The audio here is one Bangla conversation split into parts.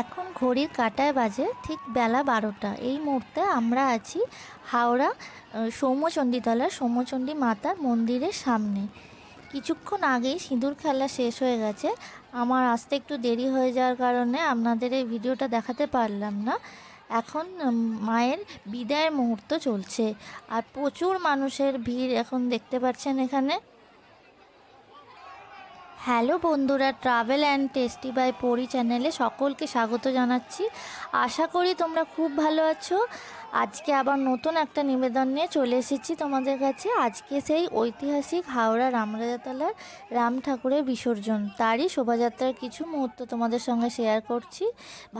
এখন ঘড়ির কাটায় বাজে ঠিক বেলা বারোটা। এই মুহূর্তে আমরা আছি হাওড়া সৌম্যচণ্ডীতলা সৌম্যচণ্ডী মাতার মন্দিরের সামনে। কিছুক্ষণ আগেই সিঁদুর খেলা শেষ হয়ে গেছে। আমার আসতে একটু দেরি হয়ে যাওয়ার কারণে আপনাদের এই ভিডিওটা দেখাতে পারলাম না। এখন মায়ের বিদায়ের মুহূর্ত চলছে। আর প্রচুর মানুষের ভিড় এখন দেখতে পাচ্ছেন এখানে। হ্যালো বন্ধুরা ট্রাভেল অ্যান্ড টেস্টি বাই পরি চ্যানেলে সকলকে স্বাগত জানাচ্ছি। আশা করি তোমরা খুব ভালো আছো। আজকে আবার নতুন একটা নিবেদন নিয়ে চলে এসেছি তোমাদের কাছে। আজকে সেই ঐতিহাসিক হাওড়া রামরাজাতলার রাম ঠাকুরের বিসর্জন। তারই শোভাযাত্রার কিছু মুহূর্ত তোমাদের সঙ্গে শেয়ার করছি।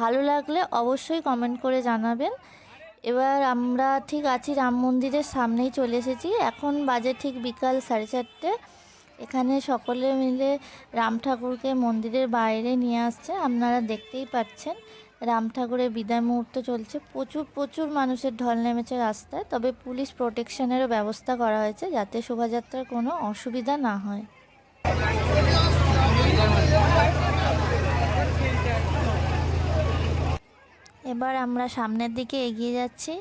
ভালো লাগলে অবশ্যই কমেন্ট করে জানাবেন। এবার আমরা ঠিক আছি, রাম মন্দিরের সামনেই চলে এসেছি। এখন বাজে ঠিক বিকাল সাড়ে চারটে। এখানে সকলে মিলে রাম ঠাকুরকে মন্দিরের বাইরে নিয়ে আসছে। আপনারা দেখতেই পাচ্ছেন, রাম ঠাকুরের বিদায় মুহূর্ত চলছে। প্রচুর প্রচুর মানুষের ঢল নেমেছে রাস্তায়, তবে পুলিশ প্রোটেকশনেরও ব্যবস্থা করা হয়েছে যাতে শোভাযাত্রার কোনো অসুবিধা না হয়। এবার আমরা সামনের দিকে এগিয়ে যাচ্ছি।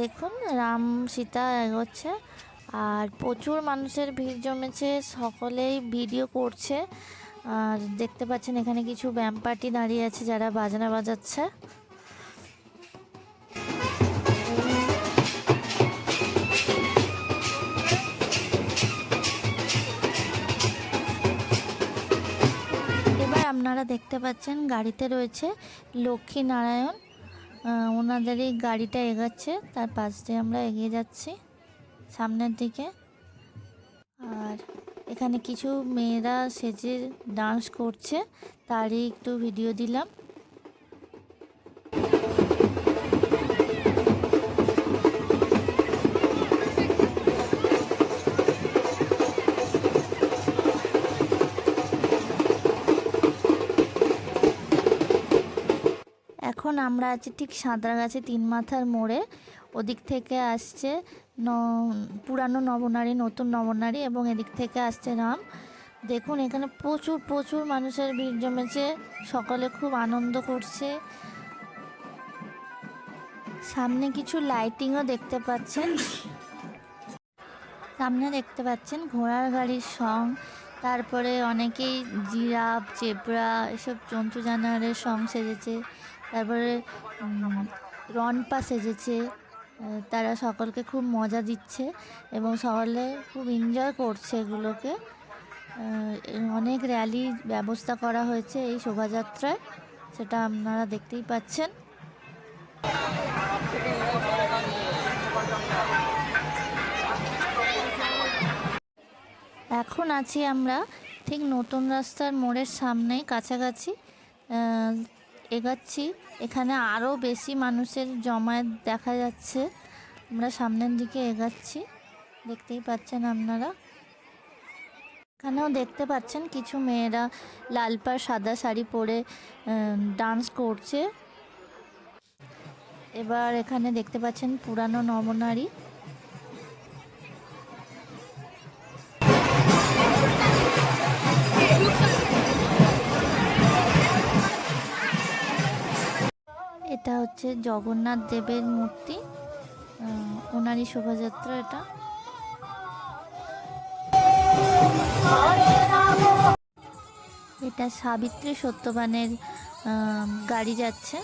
দেখুন, রাম সীতা এগোচ্ছে। আর প্রচুর মানুষের ভিড় জমেছে, সকলেই ভিডিও করছে। আর দেখতে পাচ্ছেন এখানে কিছু ব্যাম পার্টি দাঁড়িয়ে আছে যারা বাজনা বাজাচ্ছে। আপনারা দেখতে পাচ্ছেন গাড়িতে রয়েছে লক্ষ্মী নারায়ণ। ওনাদেরই গাড়িটা এগাচ্ছে, তার পাশ দিয়ে আমরা এগিয়ে যাচ্ছি। সামনের দিকে। আর এখানে কিছু মেয়েরা সেজে ডান্স করছে তারই একটু ভিডিও দিলাম। এখন আমরা আছি ঠিক সাঁতরাগাছি তিন মাথার মোড়ে। ওদিক থেকে আসছে ন, পুরানো নবনারী, নতুন নবনারী এবং এদিক থেকে আসছে রাম। দেখুন, এখানে প্রচুর প্রচুর মানুষের ভিড় জমেছে। সকলে খুব আনন্দ করছে। সামনে কিছু লাইটিংও দেখতে পাচ্ছেন। সামনে দেখতে পাচ্ছেন ঘোড়ার গাড়ির সং। তারপরে অনেকেই জিরাফ, জেব্রা, এসব জন্তু জানোয়ারের সং সেজেছে। তারপরে রনপা সেজেছে। তারা সকলকে খুব মজা দিচ্ছে এবং সকলে খুব এনজয় করছে এগুলোকে। অনেক র্যালি ব্যবস্থা করা হয়েছে এই শোভাযাত্রায়, সেটা আপনারা দেখতেই পাচ্ছেন। এখন আছি আমরা ঠিক নতুন রাস্তার মোড়ের সামনেই, কাছাকাছি। এগাচ্ছি। এখানে আরও বেশি মানুষের জমায়েত দেখা যাচ্ছে। আমরা সামনের দিকে এগাচ্ছি। দেখতেই পাচ্ছেন আপনারা। এখানেও দেখতে পাচ্ছেন কিছু মেয়েরা লাল পাড় সাদা শাড়ি পরে ডান্স করছে। এবার এখানে দেখতে পাচ্ছেন পুরানো নবনারী। এটা হচ্ছে জগন্নাথ দেবের মূর্তি। ওনারই শোভাযাত্রা এটা। এটা সাবিত্রী সত্যবানের গাড়ি যাচ্ছে।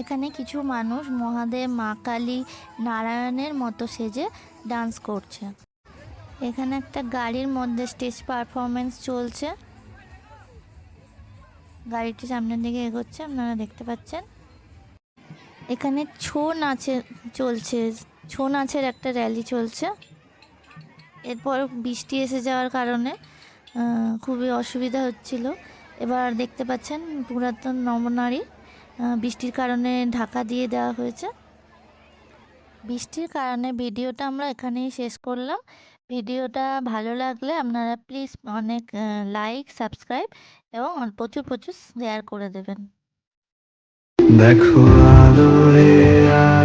এখানে কিছু মানুষ মহাদেব, মা কালী, নারায়ণের মতো সেজে ডান্স করছে। এখানে একটা গাড়ির মধ্যে স্টেজ পারফরমেন্স চলছে। গাড়িটি সামনের দিকে এগোচ্ছে আপনারা দেখতে পাচ্ছেন। এখানে ছৌ নাচে চলছে ছৌ নাচের একটা র্যালি চলছে। এরপর বৃষ্টি এসে যাওয়ার কারণে খুবই অসুবিধা হচ্ছিল। এবার দেখতে পাচ্ছেন পুরাতন নবনারী আহ, বৃষ্টির কারণে ঢাকা দিয়ে দেওয়া হয়েছে। বৃষ্টির কারণে ভিডিওটা আমরা এখানেই শেষ করলাম। ভিডিওটা ভালো লাগলে আপনারা প্লিজ অনেক লাইক সাবস্ক্রাইব এবং প্রচুর প্রচুর শেয়ার করে দেবেন। দেখো আলো রে আলো